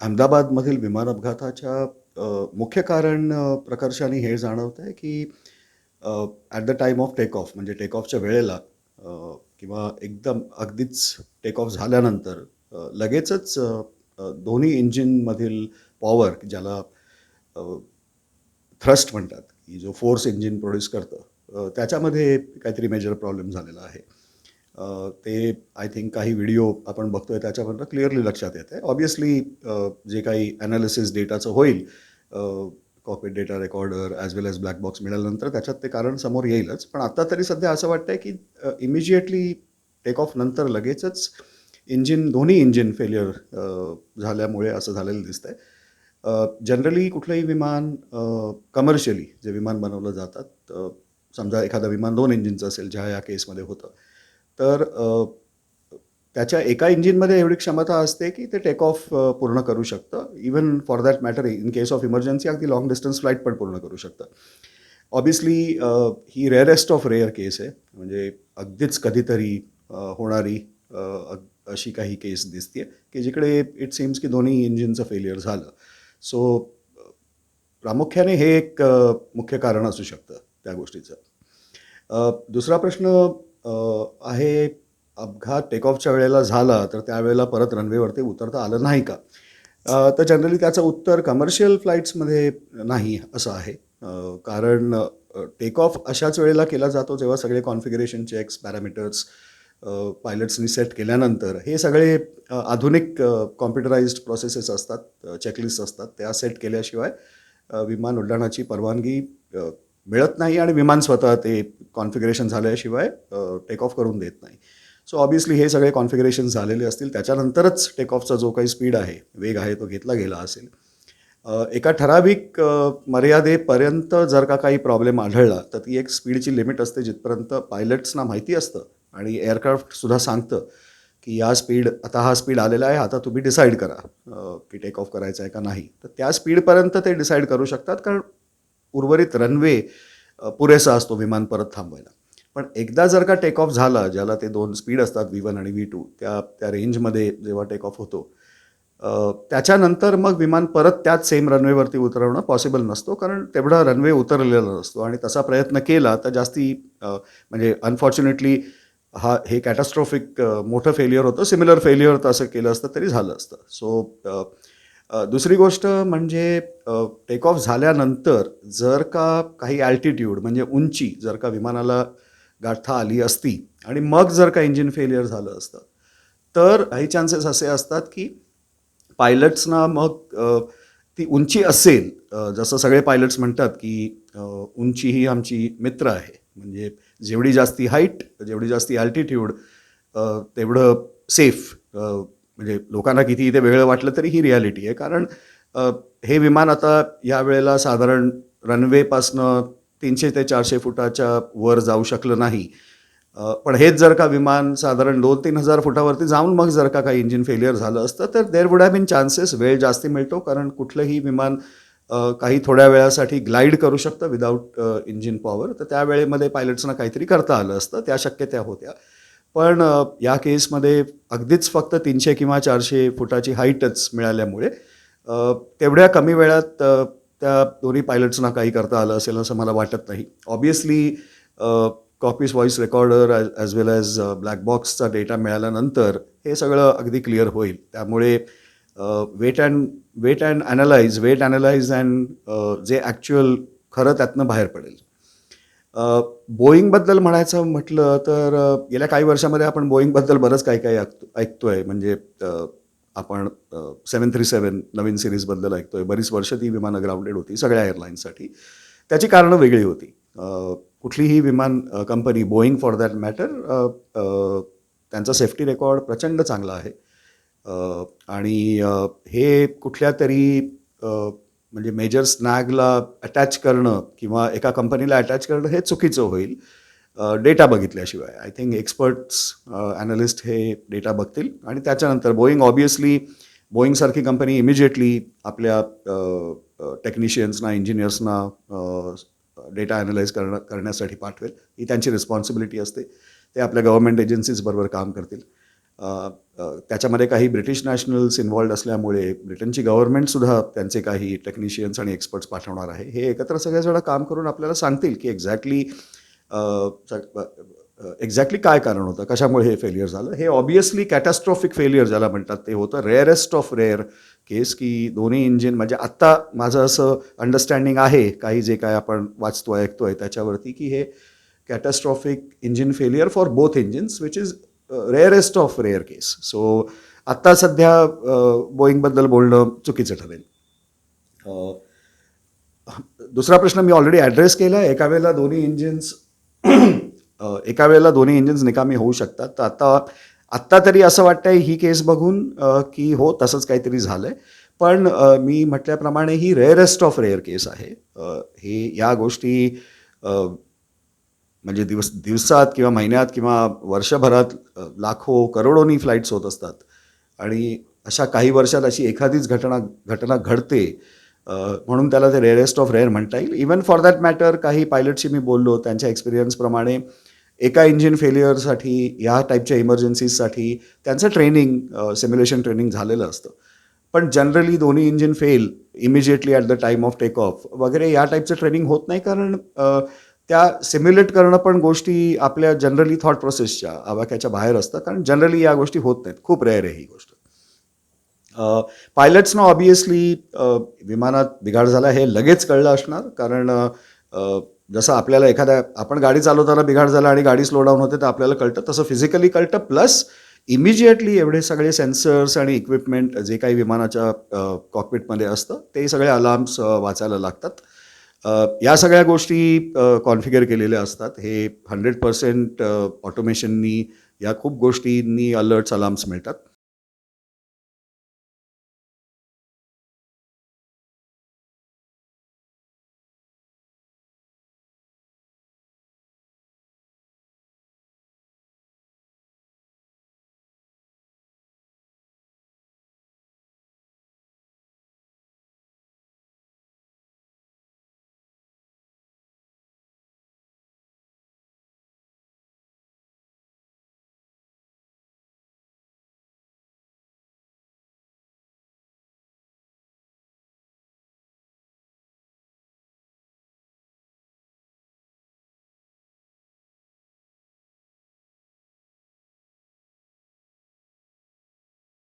अहमदाबादमधील विमान अपघाताच्या मुख्य कारण प्रकर्षाने हे जाणवतं आहे की at the time of take off म्हणजे टेक ऑफच्या वेळेला किंवा एकदम अगदीच टेक ऑफ झाल्यानंतर लगेचच दोन्ही इंजिनमधील पॉवर ज्याला थ्रस्ट म्हणतात की जो फोर्स इंजिन प्रोड्यूस करतं त्याच्यामध्ये काहीतरी मेजर प्रॉब्लेम झालेला आहे. ते आय थिंक काही व्हिडिओ आपण बघतोय त्याच्यापर्यंत क्लिअरली लक्षात येत आहे ऑब्वियसली जे काही ॲनालिसिस डेटाचं होईल cockpit data recorder as well as black box मिळाल्यानंतर त्याच्यात ते कारण समोर येईलच. पण आत्ता तरी सध्या असं वाटतंय की इमिजिएटली टेक ऑफ नंतर लगेचच इंजिन दोन्ही इंजिन फेल्युअर झाल्यामुळे असं झालेलं दिसतंय. जनरली कुठलंही विमान कमर्शियली जे विमान बनवलं जातात समजा एखादं विमान दोन इंजिनचं असेल ज्या या केसमध्ये होतं तर त्याच्या एका इंजिनमध्ये एवढी क्षमता असते की ते टेक ऑफ पूर्ण करू शकतं. Even for that matter in case of emergency अगदी लॉंग डिस्टन्स फ्लाईट पण पूर्ण करू शकतं. ऑबियसली ही रेअरेस्ट ऑफ रेअर केस आहे. म्हणजे अगदीच कधीतरी होणारी अग- अशी काही केस दिसते की जिकडे इट सीम्स की दोन्ही इंजिनचं फेलियर झालं. सो प्रामुख्याने हे एक मुख्य कारण असू शकतं त्या गोष्टीचं. दुसरा प्रश्न आहे अपघात टेक ऑफच्या वेळेला झाला तर त्यावेळेला परत रनवेवरती उतरता आलं नाही का? तर जनरली त्याचं उत्तर कमर्शियल फ्लाईट्समध्ये नाही असं आहे. कारण टेक ऑफ अशाच वेळेला केला जातो जेव्हा सगळे कॉन्फिगरेशन चेक्स पॅरामीटर्स पायलट्सनी सेट केल्यानंतर. हे सगळे आधुनिक कॉम्प्युटराइज्ड प्रोसेसेस असतात चेकलिस्ट असतात. त्या सेट केल्याशिवाय विमान उड्डाणाची परवानगी मिळत नाही आणि विमान स्वतः ते कॉन्फिगरेशन झाल्याशिवाय टेक ऑफ करून देत नाही. सो ऑब्वियसली हे सगळे कॉन्फिगरेशन झालेले असतील. त्याच्यानंतरच टेक ऑफचा जो काही स्पीड आहे वेग आहे तो घेतला गेला असेल. एका ठराविक मर्यादेपर्यंत जर का काही प्रॉब्लेम आढळला तर ती एक स्पीडची लिमिट असते जिथपर्यंत पायलट्सना माहिती असतं आणि एअरक्राफ्टसुद्धा सांगतं की या स्पीड आता हा स्पीड आलेला आहे आता तुम्ही डिसाईड करा की टेक ऑफ करायचं आहे का नाही. तर त्या स्पीडपर्यंत ते डिसाईड करू शकतात कारण उर्वरित रनवे पुरेसा असतो विमान परत थांबवायला. पण एकदा जर का टेक ऑफ झाला ज्याला ते दोन स्पीड असतात व्ही वन आणि व्ही टू त्या त्या रेंजमध्ये जेव्हा टेक ऑफ होतो त्याच्यानंतर मग विमान परत त्याच सेम रनवेवरती उतरवणं पॉसिबल नसतो कारण तेवढा रनवे उतरलेला नसतो. आणि तसा प्रयत्न केला तर जास्ती म्हणजे अनफॉर्च्युनेटली हा हे कॅटास्ट्रॉफिक मोठं फेल्युअर होतं सिमिलर फेल्युअर तर असं केलं असतं तरी झालं असतं. सो दुसरी गोष्ट म्हणजे टेक ऑफ झाल्यानंतर जर का काही ॲल्टिट्यूड म्हणजे उंची जर का विमानाला गाठता आली असती आणि मग जर का इंजिन फेलियर झालं असतं तर काही चान्सेस असे असतात की पायलट्सना मग ती उंची असेल जसं सगळे पायलट्स म्हणतात की उंची ही आमची मित्र आहे. म्हणजे जेवढी जास्ती हाईट जेवढी जास्ती अल्टिट्यूड तेवढं सेफ म्हणजे लोकांना किती इथे वेगळं वाटलं तरी ही रियालिटी आहे. कारण हे विमान आता या वेळेला साधारण रनवेपासनं तीनशे ते चारशे फुटाच्या वर जाऊ शकलं नाही. पण हेच जर का विमान साधारण दोन तीन हजार फुटावरती जाऊन मग जर का काही इंजिन फेलियर झालं असतं तर there would have been chances वेळ जास्ती मिळतो. कारण कुठलंही विमान काही थोड्या वेळासाठी ग्लाईड करू शकतं विदाऊट इंजिन पॉवर तर त्यावेळेमध्ये पायलट्सना काहीतरी करता आलं असतं. त्या शक्यत्या होत्या. पण या केसमध्ये अगदीच फक्त तीनशे किंवा चारशे फुटाची हाईटच मिळाल्यामुळे तेवढ्या कमी वेळात त्या दोन्ही पायलट्सना काही करता आलं असेल असं मला वाटत नाही. Obviously cockpit voice recorder as well as black बॉक्सचा डेटा मिळाल्यानंतर हे सगळं अगदी क्लिअर होईल. त्यामुळे wait and wait and analyse wait analyse and जे ॲक्च्युअल खरं त्यातनं बाहेर पडेल. बोईंगबद्दल म्हणायचं म्हटलं तर गेल्या काही वर्षामध्ये आपण बोईंगबद्दल बरंच काही काही ऐकतो ऐकतोय. म्हणजे आपण सेवन थ्री सेवन नवीन सिरीजबद्दल ऐकतोय. बरीच वर्ष ती विमानं ग्राउंडेड होती सगळ्या एअरलाईन्ससाठी. त्याची कारणं वेगळी होती. कुठलीही विमान company Boeing for that matter त्यांचा सेफ्टी रेकॉर्ड प्रचंड चांगला आहे. आणि हे कुठल्या तरी म्हणजे मेजर स्नॅगला अटॅच करणं किंवा एका कंपनीला अटॅच करणं हे चुकीचं होईल. डेटा बघितल्याशिवाय. आय थिंक एक्सपर्ट्स ॲनालिस्ट हे डेटा बघतील. आणि त्याच्यानंतर बोईंग ऑबियसली बोईंगसारखी कंपनी इमिजिएटली आपल्या टेक्निशियन्सना इंजिनियर्सना डेटा ॲनालाइज करणं करण्यासाठी पाठवेल. ही त्यांची रिस्पॉन्सिबिलिटी असते. ते आपल्या गव्हर्मेंट एजन्सीजबरोबर काम करतील. त्याच्यामध्ये काही ब्रिटिश नॅशनल्स इन्वॉल्ड असल्यामुळे ब्रिटनची गव्हर्नमेंटसुद्धा त्यांचे काही टेक्निशियन्स आणि एक्सपर्ट्स पाठवणार आहे. हे एकत्र सगळेजण काम करून आपल्याला सांगतील की एक्झॅक्टली एक्झॅक्टली काय कारण होतं कशामुळे हे फेलियर झालं. हे ऑबियसली कॅटॅस्ट्रॉफिक फेलियर ज्याला म्हणतात ते होतं रेअरेस्ट ऑफ रेअर केस की दोन्ही इंजिन म्हणजे आत्ता माझं असं अंडरस्टँडिंग आहे काही जे काय आपण वाचतो ऐकतो आहे त्याच्यावरती की हे catastrophic engine failure for both engines which is rarest of rare case so आत्ता सध्या बोईंगबद्दल बोलणं चुकीचं ठरेल. दुसरा प्रश्न मी ऑलरेडी ॲड्रेस केला आहे. एका वेळेला दोन्ही इंजिन्स एका वेळेला दोन्ही इंजिन्स निकामी होऊ शकतात. तर आता आत्ता तरी असं वाटतंय ही केस बघून की हो तसंच काहीतरी झालं आहे पण मी म्हटल्याप्रमाणे ही रेअरेस्ट ऑफ रेअर केस आहे. हे या गोष्टी म्हणजे दिवस दिवसात किंवा महिन्यात किंवा वर्षभरात लाखो करोडोनी फ्लाईट्स होत असतात. आणि अशा काही वर्षात अशी एखादीच घटना घटना घडते म्हणून त्याला ते रेअरेस्ट ऑफ रेअर म्हणता येईल. इवन फॉर दॅट मॅटर काही पायलटशी मी बोललो त्यांच्या एक्सपिरियन्सप्रमाणे एका इंजिन फेलियरसाठी ह्या टाईपच्या इमर्जन्सीजसाठी त्यांचं ट्रेनिंग सिम्युलेशन ट्रेनिंग झालेलं असतं. पण जनरली दोन्ही engine fail immediately at the time of take off वगैरे या टाईपचं ट्रेनिंग होत नाही कारण त्या सिम्युलेट करणं पण गोष्टी आपल्या जनरली थॉट प्रोसेसच्या आवाक्याच्या बाहेर असतात. कारण जनरली या गोष्टी होत नाहीत. खूप रेअर आहे ही गोष्ट. पायलट्सनं ऑबियसली विमानात बिघाड झाला हे लगेच कळलं असणार. कारण जसं आपल्याला एखाद्या आपण गाडी चालवताना बिघाड झाला आणि गाडी स्लो डाऊन होते तर आपल्याला कळतं. तसं फिजिकली कळतं. प्लस इमिजिएटली एवढे सगळे सेन्सर्स आणि इक्विपमेंट जे काही विमानाच्या कॉकपिटमध्ये असतं ते सगळे अलार्म्स वाचायला लागतात. या सगळ्या गोष्टी कॉन्फिगर केलेल्या असतात. हे हंड्रेड पर्सेंट ऑटोमेशननी या खूप गोष्टींनी अलर्ट्स अलार्म्स मिळतात.